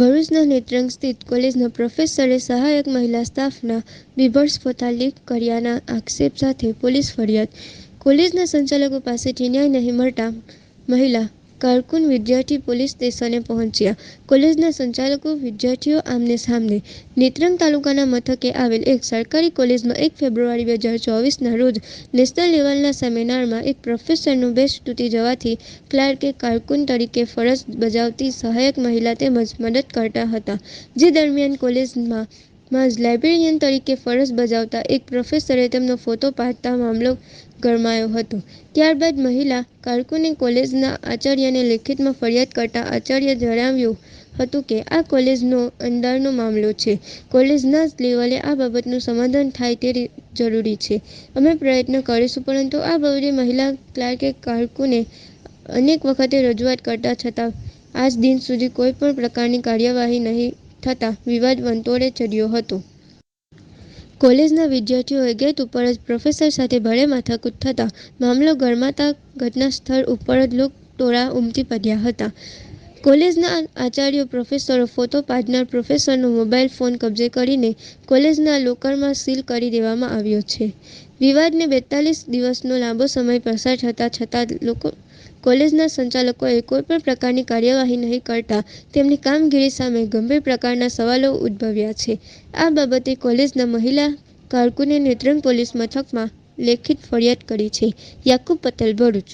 ભરૂચના નેત્રંગ સ્થિત કોલેજના પ્રોફેસરે સહાયક મહિલા સ્ટાફના બિભત્સતા લીક કર્યાના આક્ષેપ સાથે પોલીસ ફરિયાદ. કોલેજના સંચાલકો પાસેથી ન્યાય નહીં મળતા મહિલા કારકુન વિદ્યાર્થી પોલીસ સ્ટેશને પહોંચ્યા. કોલેજના સંચાલકો વિદ્યાર્થીઓ આમને સામને. નેત્રંગ તાલુકાના મથકે આવેલ એક સરકારી કોલેજમાં એક ફેબ્રુઆરી બે હજાર ચોવીસના રોજ નેશનલ લેવલના સેમિનારમાં એક પ્રોફેસરનું બેસ્ટ તૂટી જવાથી ક્લાર્કે કારકુન તરીકે ફરજ બજાવતી સહાયક મહિલા તેમજ મદદ કરતા હતા. જે દરમિયાન કોલેજમાં માં જ લાઇબ્રેરિયન તરીકે ફરજ બજાવતા એક પ્રોફેસરે તેમનો ફોટો પાડતા મામલો ગરમાયો હતો. ત્યારબાદ મહિલા કારકુને કોલેજના આચાર્યને લેખિતમાં ફરિયાદ કરતા આચાર્ય જણાવ્યું હતું કે, આ કોલેજનો અંદરનો મામલો છે. કોલેજના જ લેવલે આ બાબતનું સમાધાન થાય તે જરૂરી છે. અમે પ્રયત્ન કરીશું, પરંતુ આ બાબતે મહિલા ક્લાર્કે કારકુને અનેક વખતે રજૂઆત કરતા છતાં, આજ દિન સુધી કોઈ પણ પ્રકારની કાર્યવાહી નહીં થતાં વિવાદ વંતોળે ચડ્યો હતો. કોલેજના વિદ્યાર્થીઓએ ગેટ ઉપર જ પ્રોફેસર સાથે ભારે માથાકૂટ થતાં મામલો ગરમાતા ઘટના સ્થળ ઉપર જ લોકટોળા ઉમટી પડ્યા હતા. કોલેજના આચાર્યો પ્રોફેસરો ફોટો પાડનાર પ્રોફેસરનો મોબાઈલ ફોન કબજે કરીને કોલેજના લોકરમાં સીલ કરી દેવામાં આવ્યો છે. વિવાદને બેતાલીસ દિવસનો લાંબો સમય પસાર થતાં છતાં લોકો, કોલેજના સંચાલકોએ કોઈપણ પ્રકારની કાર્યવાહી નહીં કરતા તેમની કામગીરી સામે ગંભીર પ્રકારના સવાલો ઉદ્ભવ્યા છે. આ બાબતે કોલેજના મહિલા કારકુને નેત્રંગ પોલીસ મથકમાં લેખિત ફરિયાદ કરી છે. યાકુબ પટેલ, ભરૂચ.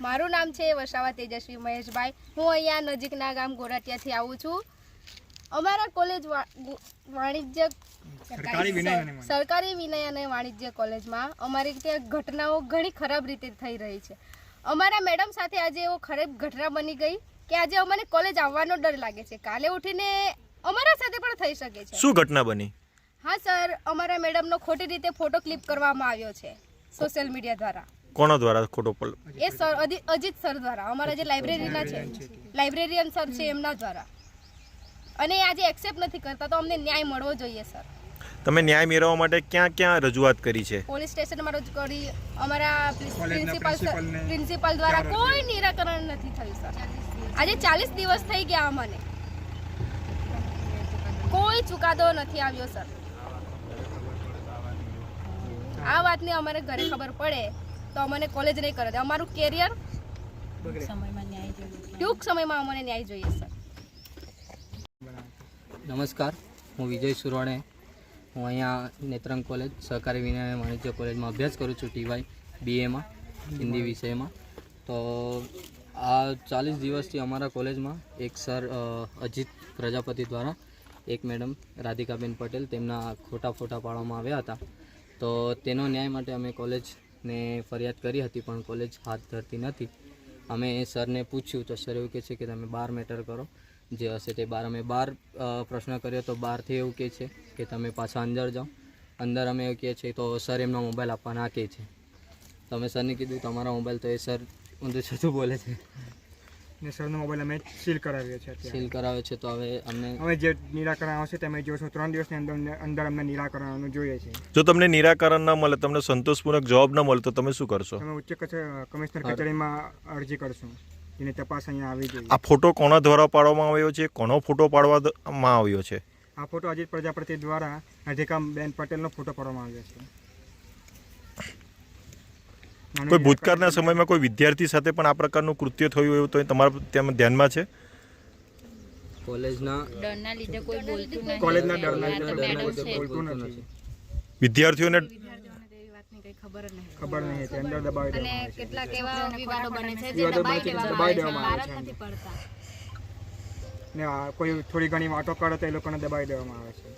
મારું નામ છે વસાવા તેજસ્વી મહેશભાઈ. હું અહીંયા નજીકના ગામ ગોરાટિયાથી આવું છું. અમારા કોલેજ વાણિજ્ય સરકારી વિનય અને વાણિજ્ય. સરકારી વિનય અને વાણિજ્ય કોલેજમાં અમારી ત્યાં ઘટનાઓ ઘણી ખરાબ રીતે થઈ રહી છે. અમારા મેડમ સાથે આજે એવો ખરાબ ઘટના બની ગઈ કે આજે અમને કોલેજ આવવાનો ડર લાગે છે. કાલે ઉઠીને અમારા સાથે પણ થઈ શકે છે. શું ઘટના બની? હા સર અમારા મેડમનો ખોટી રીતે ફોટો ક્લિપ કરવામાં આવ્યો છે સોશિયલ મીડિયા દ્વારા. કોનો દ્વારા ખોટો પલ એ સર અજીત સર દ્વારા. અમારા જે લાઇબ્રેરીના છે. લાઇબ્રેરિયન સર છે એમના દ્વારા. અને એ આજે એક્સેપ્ટ નથી કરતા તો અમને ન્યાય મળવો જોઈએ સર તમે ન્યાય મેળવવા માટે ક્યાં ક્યાં રજૂઆત કરી છે? પોલીસ સ્ટેશનમાં રજૂ કરી અમારા પ્રિન્સિપાલ પ્રિન્સિપાલ દ્વારા કોઈ નિરાકરણ નથી થયું સર આજે ચાલીસ દિવસ થઈ ગયા અમને. કોઈ ચુકાદો નથી આવ્યો સર આ વાતની અમારે ઘરે ખબર પડે તો અમને કોલેજ નહીં કરે અમારું કેરિયર ટૂંક સમયમાં અમને ન્યાય જોઈએ સર નમસ્કાર, હું વિજય સુરવાણે. હું અહીંયા નેત્રંગ કોલેજ, સહકારી વિનય વાણિજ્ય કોલેજમાં અભ્યાસ કરું છું ટીવાય બીએમાં હિન્દી વિષયમાં. તો આ ચાલીસ દિવસથી અમારા કોલેજમાં એક સર અજીત પ્રજાપતિ દ્વારા એક મેડમ, રાધિકાબેન પટેલ તેમના ખોટા ફોટા પાડવામાં આવ્યા હતા. તો તેનો ન્યાય માટે અમે કોલેજને ફરિયાદ કરી હતી, પણ કોલેજ હાથ ધરતી નથી. અમે સરને પૂછ્યું, તો સર એવું કહે છે કે તમે બાર મેટર કરો. જે હશે તે બાર અમે બાર પ્રશ્ન કર્યો તો બહારથી એવું કહે છે કે તમે પાછા અંદર જાઓ. અંદર અમે એવું કહીએ છીએ તો સર એમનો મોબાઈલ આપવાના કહે છે. તો અમે સરને કીધું તમારા મોબાઈલ તો એ સર ઊંધું છતું બોલે છે. ને સરનો મોબાઈલ અમે સીલ કરાવ્યો છે સીલ કરાવે છે તો હવે અમને હવે જે નિરાકરણ આવશે તમે જોશો ત્રણ દિવસની અંદર અંદર અમને નિરાકરણનું જોઈએ છે. જો તમને નિરાકરણ ન મળે તમને સંતોષપૂર્વક જવાબ ન મળે તો તમે શું કરશો? અમે ઉચ્ચ કમિશનર કચેરીમાં અરજી કરશું. એની તપાસ અહીંયા આવી જોઈએ આ ફોટો કોના દ્વારા પાડવામાં આવ્યો છે? કોનો ફોટો પાડવામાં આવ્યો છે? આ ફોટો અજીત પ્રજાપતિ દ્વારા અધિકાબેન પટેલનો ફોટો પાડવામાં આવ્યો છે. કોઈ ભૂતકાળના સમયમાં કોઈ વિદ્યાર્થી સાથે પણ આ પ્રકારનું કૃત્ય થયું એવું તો તમારા ત્યાં ધ્યાનમાં છે? કોલેજના ડરના લીધે કોઈ બોલતું નથી. કોલેજના ડરના લીધે બોલતું નથી. લીધે બોલતું બોલતું નથી વિદ્યાર્થીઓને ખબર નહીં હતી. અંદર દબાવી દેવામાં આવે છે. કેટલાક એવા વિવાદો બને છે વિવાદો દબાવી દેવામાં આવે છે નથી પડતા. ને કોઈ થોડી ઘણી વાતો કરે તો એ લોકોને દબાવી દેવામાં આવે છે.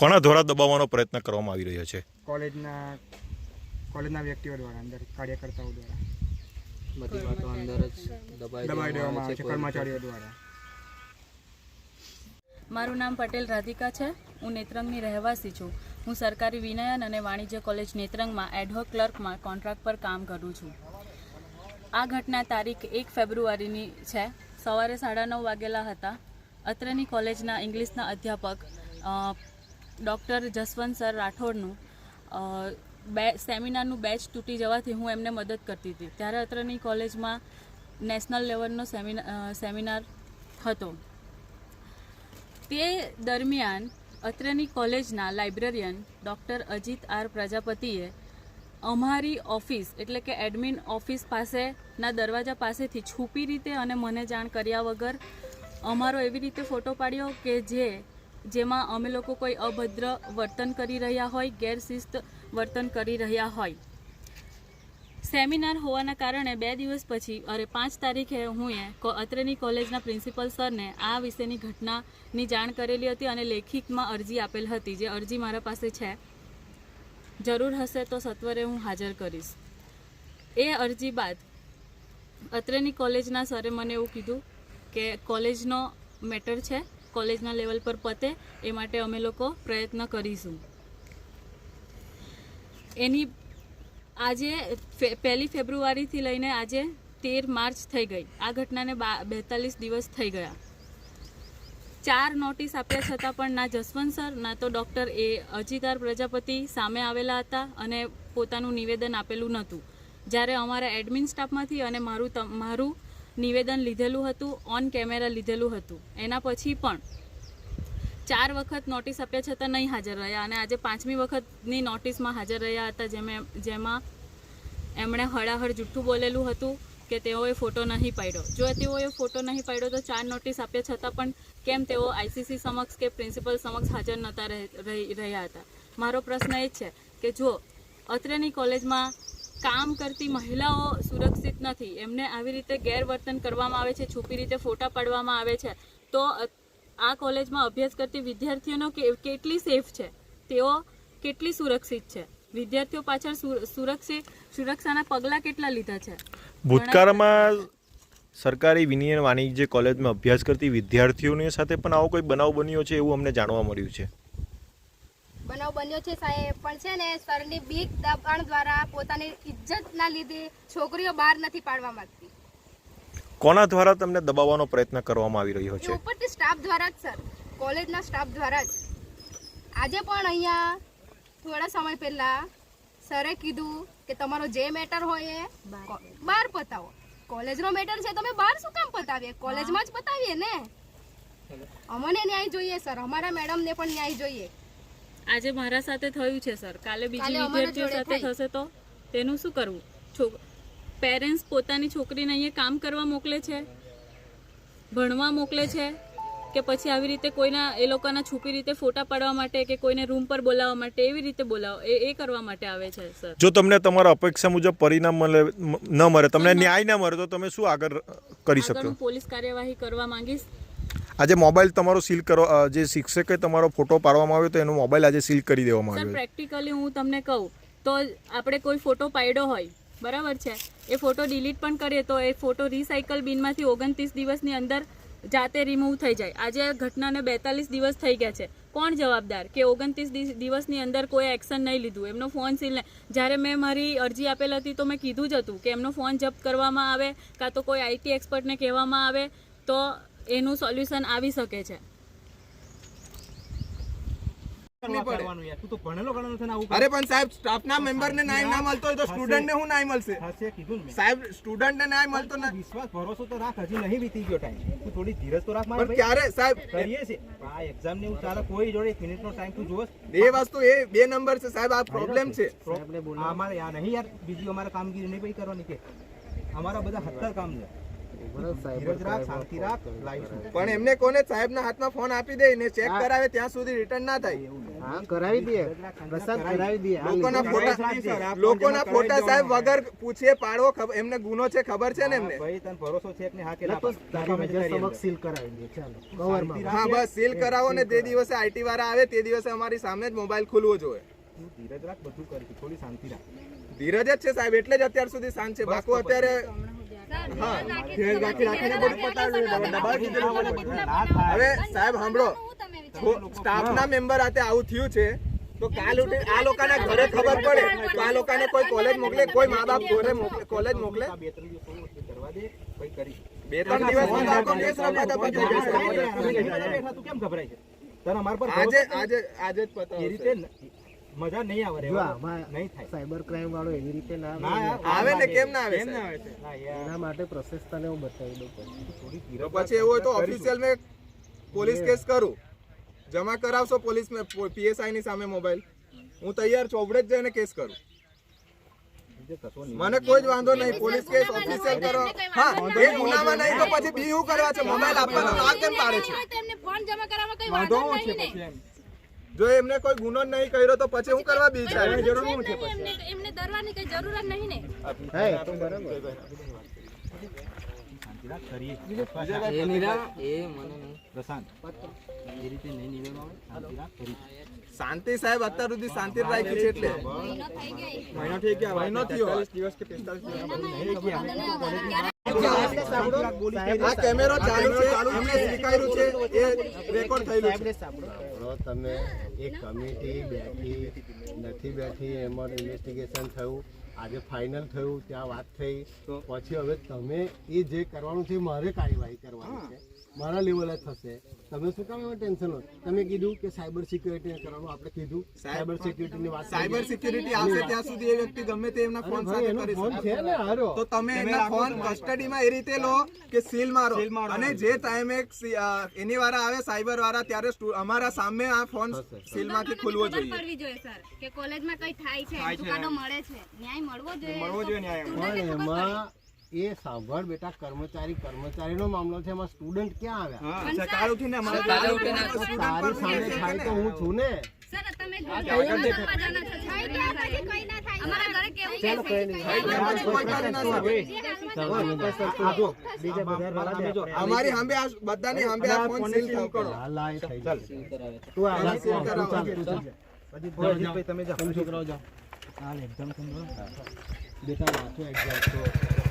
કોના દ્વારા દબાવવાનો પ્રયત્ન કરવામાં આવી રહ્યો છે? કોલેજના કોલેજના વ્યક્તિઓ દ્વારા અંદર કાર્યકર્તાઓ દ્વારા. બધી વાતો અંદર જ દબાવી દેવામાં આવે છે કર્મચારીઓ દ્વારા. મારું નામ પટેલ રાધિકા છે. હું નેત્રંગની રહેવાસી છું. હું સરકારી વિનયન અને વાણિજ્ય કોલેજ નેત્રંગમાં એડહોક ક્લર્કમાં કોન્ટ્રાક્ટ પર કામ કરું છું. આ ઘટના તારીખ એક ફેબ્રુઆરીની છે. સવારે સાડા નવ વાગેલા હતા. અત્રેની કોલેજના ઇંગ્લિશના અધ્યાપક ડૉક્ટર જસવંત સર રાઠોડનું બે, સેમિનારનું બેચ તૂટી જવાથી હું એમને મદદ કરતી હતી. ત્યારે અત્રેની કોલેજમાં નેશનલ લેવલનો સેમિનાર સેમિનાર હતો. તે દરમિયાન અત્રેની કોલેજના લાઇબ્રેરિયન ડૉક્ટર અજીત આર પ્રજાપતિએ અમારી ઓફિસ, એટલે કે એડમિન ઓફિસ પાસેના દરવાજા પાસેથી છુપી રીતે અને મને જાણ કર્યા વગર અમારો એવી રીતે ફોટો પાડ્યો કે જે, જેમાં અમે લોકો કોઈ અભદ્ર વર્તન કરી રહ્યા હોય, ગેરશિસ્ત વર્તન કરી રહ્યા હોય. સેમિનાર હોવાના કારણે બે દિવસ પછી, અરે પાંચ તારીખે હું એ અત્રેની કોલેજના પ્રિન્સિપલ સરને આ વિશેની ઘટનાની જાણ કરેલી હતી અને લેખિતમાં અરજી આપેલ હતી, જે અરજી મારા પાસે છે. જરૂર હશે તો સત્વરે હું હાજર કરીશ. એ અરજી બાદ અત્રેની કોલેજના સરે મને એવું કીધું કે કોલેજનો મેટર છે, કોલેજના લેવલ પર પતે, એ માટે અમે લોકો પ્રયત્ન કરીશું. એની આજે પહેલી ફેબ્રુઆરીથી લઈને આજે તેર માર્ચ થઈ ગઈ. આ ઘટનાને બેતાલીસ દિવસ થઈ ગયા. ચાર નોટિસ આપ્યા છતાં પણ ના જસવંત સર, ના તો ડૉક્ટર એ અજીતાર પ્રજાપતિ સામે આવેલા હતા અને પોતાનું નિવેદન આપેલું નહોતું. જ્યારે અમારા એડમિન સ્ટાફમાંથી અને મારું મારું નિવેદન લીધેલું હતું, ઓન કેમેરા લીધેલું હતું. એના પછી પણ ચાર વખત નોટિસ આપ્યા છતાં નહીં હાજર રહ્યા અને આજે પાંચમી વખતની નોટિસમાં હાજર રહ્યા હતા જેમે જેમાં એમણે હળાહળ જુઠ્ઠું બોલેલું હતું કે તેઓએ ફોટો નહીં પાડ્યો. જો તેઓએ ફોટો નહીં પાડ્યો તો ચાર નોટિસ આપ્યા છતાં પણ કેમ તેઓ આઈસીસી સમક્ષ કે પ્રિન્સિપલ સમક્ષ હાજર નહોતા રહે- રહી- રહ્યા હતા? મારો પ્રશ્ન એ છે કે જો અત્રેની કોલેજમાં કામ કરતી મહિલાઓ સુરક્ષિત નથી, એમને આવી રીતે ગેરવર્તન કરવામાં આવે છે, છુપી રીતે ફોટા પાડવામાં આવે છે, તો આ કોલેજમાં અભ્યાસ કરતી વિદ્યાર્થીઓનો કે- કેટલી સેફ છે? તેઓ કેટલી સુરક્ષિત છે? વિદ્યાર્થીઓ પાછળ સુરક્ષિત સુરક્ષાના પગલાં કેટલા લીધા છે? ભૂતકાળમાં સરકારી વિનિયન વાણિજ્ય કોલેજમાં અભ્યાસ કરતી વિદ્યાર્થીઓની સાથે પણ આવો કોઈ બનાવ બન્યો છે એવું અમને જાણવા મળ્યું છે? બનાવ બન્યો છે સાહેબ પણ છે ને સરની બીક દબાણ દ્વારા પોતાની ઇજ્જતના લીધે છોકરીઓ બહાર નથી પાડવા માંગતી. કોના દ્વારા તમને દબાવવાનો પ્રયત્ન કરવામાં આવી રહ્યો છે? ઉપરથી સ્ટાફ દ્વારા જ સર કોલેજના સ્ટાફ દ્વારા જ. આજે પણ અહીંયા થોડા સમય પહેલા સરે કીધું કે તમારો જે મેટર હોય એ બહાર પતાવો. કોલેજનો મેટર છે તમે બહાર શું કામ પતાવીએ? કોલેજમાં જ પતાવીએ ને? અમને ન્યાય જોઈએ સર અમારા મેડમને પણ ન્યાય જોઈએ. આજે મારા સાથે થયું છે સર કાલે બીજી વિદ્યાર્થીઓ સાથે થશે તો તેનું શું કરવું? છો પેરેન્ટ્સ પોતાની છોકરીને અહીંયા કામ કરવા મોકલે છે? ભણવા મોકલે છે? કે પછી આવી રીતે કોઈના એ લોકોના છુપી રીતે ફોટા પાડવા માટે કે કોઈને રૂમ પર બોલાવવા માટે એવી રીતે બોલાવો? એ એ કરવા માટે આવે છે સર જો તમને તમારા અપેક્ષા મુજબ પરિણામ મળે ન મળે તમને ન્યાય ન મળે તો તમે શું આગળ કરી શકો હું પોલીસ કાર્યવાહી કરવા માંગીશ. આજે મોબાઈલ તમારો સીલ કરો જે શિક્ષકે તમારો ફોટો પાડવામાં આવ્યો તો એનો મોબાઈલ આજે સીલ કરી દેવામાં આવ્યો પ્રેક્ટિકલી હું તમને કહું તો આપણે કોઈ ફોટો પાડ્યો હોય બરાબર છે. એ ફોટો ડિલીટ પણ કરીએ તો એ ફોટો રિસાયકલ બિનમાંથી ઓગણત્રીસ દિવસની અંદર જાતે રિમૂવ થઈ જાય. આજે ઘટનાને બેતાલીસ દિવસ થઈ ગયા છે. કોણ જવાબદાર? કે ઓગણત્રીસ દિવસની અંદર કોઈ એક્શન નહીં લીધું. એમનો ફોન સીલ જ્યારે મેં મારી અરજી આપેલ હતી તો મેં કીધું જ હતું કે એમનો ફોન જપ્ત કરવામાં આવે, કાં તો કોઈ આઈટી એક્સપર્ટને કહેવામાં આવે, તો એનું સોલ્યુશન આવી શકે છે. અરે પણ સાહેબ સ્ટાફના મેમ્બરને ન્યાય ના મળતો હોય તો સ્ટુડન્ટને શું ન્યાય મળશે? થશે કીધું ને સાહેબ સ્ટુડન્ટને ન્યાય મળતો તું વિશ્વાસ ભરોસો તો રાખ હજી નહીં વીતી ગયો ટાઈમ તું થોડી ધીરજ તો રાખ મારા ભાઈ. ક્યારે? સાહેબ કરીએ છે આ એક્ઝામ ને એવું ચાલે કોઈ જોડે એક મિનિટનો ટાઈમ તું જોશ. બે વસ્તુ એ બે નંબર છે સાહેબ આ પ્રોબ્લેમ છે. આ અમારે આ નહીં યાર બીજી અમારે કામગીરી નહીં કરવાની કે. અમારા બધા હત્તર કામ છે. પણ એમને કોને સાહેબના હાથમાં ફોન આપી દે ને ચેક કરાવે ત્યાં સુધી રિટર્ન ના થાય. હા કરાવી દે. પ્રસાદ કરાવી દે. લોકોના ફોટા લોકોના ફોટા સાહેબ વગર પૂછીએ પાડવો એમને ગુનો છે ખબર છે ને એમને? ભાઈ તને ભરોસો છે કે નહીં? હા ના ના સમક્ષ સીલ કરાવી દે. ચાલો કવરમાં બસ. સીલ કરાવો ને તે દિવસે આઈટી વાળા આવે તે દિવસે અમારી સામે જ મોબાઈલ ખુલવો જોઈએ. ધીરજ રાખ બધું કરી થોડી શાંતિ રાખ. ધીરજ જ છે સાહેબ એટલે જ અત્યાર સુધી શાંત છે. બાકી અત્યારે હવે સાહેબ સાંભળો સ્ટાફના મેમ્બર હાથે આવું થયું છે તો કાલ ઉઠે આ લોકોના ઘરે ખબર પડે તો આ લોકોને કોઈ કોલેજ મોકલે કોઈ મા બાપ ઘરે મોકલે કોલેજ મોકલે? બે ત્રણ દિવસ થોડું વસ્તુ કરવા દે પછી કરીશું બે ત્રણ દિવસમાં તો આખો કેસ રમાતા પતી બેઠા જશે. તું કેમ ગભરાય છે? તને અમારા પર આજે આજે આજે જ પતાવો મજા નહીં આવે જો આમાં નહીં થાય. સાયબર ક્રાઇમ વાળો એવી રીતે ના આવે ને. આવે ને કેમ ના આવે કેમ ના આવે ના એના માટે પ્રોસેસ તને હું બતાવી દઉં પછી. થોડી તો પછી એવું હોય તો. ઓફિશિયલ મેં પોલીસ કેસ કરું. જમા કરાવશો પોલીસ પીએસઆઈ ની સામે મોબાઈલ હું તૈયાર ચોપડે જ જઈને કેસ કરું. મને કોઈ જ વાંધો નહીં પોલીસ કેસ ઓફિશિયલ કરો. હા એ ગુનામાં નહીં તો પછી બી હું કરવા છે? મોબાઈલ આપવાનો આ કેમ પાડે છે? તેમને ફોન જમા કરાવવા કઈ વાંધો વાંધો જો એમને કોઈ ગુનો નહીં કર્યો તો પછી હું કરવા બી છે જરૂર શું છે પછી. એમને એમને ડરવાની કઈ જરૂર જ નહીં ને. હે તો બરાબર. શાંતિરાખ કરીએ. એ નિરા એ મને નહીં. પ્રશાંત એ રીતે નહીં નિવેડવામાં આવે શાંતિરાખ કરીએ. શાંતિ સાહેબ અત્યાર સુધી શાંતિ રાખી છે એટલે. મહિનો થઈ ગયા મહિનો થયો. દિવસ કે 45 આ કેમેરો ચાલુ છે. એમને સ્વીકાર્યું છે. એ રેકોર્ડ થયેલું છે. તમે એક કમિટી બેઠી નથી બેઠી એમાં ઇન્વેસ્ટિગેશન થયું. આજે ફાઇનલ થયું ત્યાં વાત થઈ. પછી હવે તમે એ જે કરવાનું છે મારે કાર્યવાહી કરવાની છે. મારા લેવલે થશે. તમે શું કામ એમાં ટેન્શન લો તમે કીધું કે સાયબર સિક્યુરિટી કરવાનું આપણે કીધું. સાયબર સિક્યુરિટીની વાત સાયબર સિક્યુરિટી આવશે ત્યાં સુધી એ વ્યક્તિ ગમે તે એમના ફોન સાથે કરી ફોન શકે. છે ને હારો. તો તમે એમના ફોન કસ્ટડીમાં એ રીતે લો કે સીલ મારો. અને જે ટાઈમે સી- એની વાળા આવે સાયબર વાળા ત્યારે સ્ટુ- અમારા સામે આ ફોન સીલમાંથી ખુલવો જોઈએ. સર કે કોલેજમાં કઈ થાય છે દુકાનો મળે છે. ન્યાય મળવો જોઈએ મળવો જોઈએ ન્યાય પણ એમાં એ સાંભળ બેટા કર્મચારી કર્મચારીનો મામલો છે એમાં સ્ટુડન્ટ ક્યાં આવ્યા? કાલ ઉઠીને તારી સામે થાય તો હું છું ને? તમે મજાના છો થાય ત્યાં પછી કઈ ના થાય અમારા સામે આ બધાની સામે આ ફોન સીલ કરો. તું આ તું ચાલ, તું ચાલ. પછી તમે જાઓ. છોકરાઓ જાઓ. હાલ એક્ઝામ સમજો બેટા વાંચો એક્ઝામ તો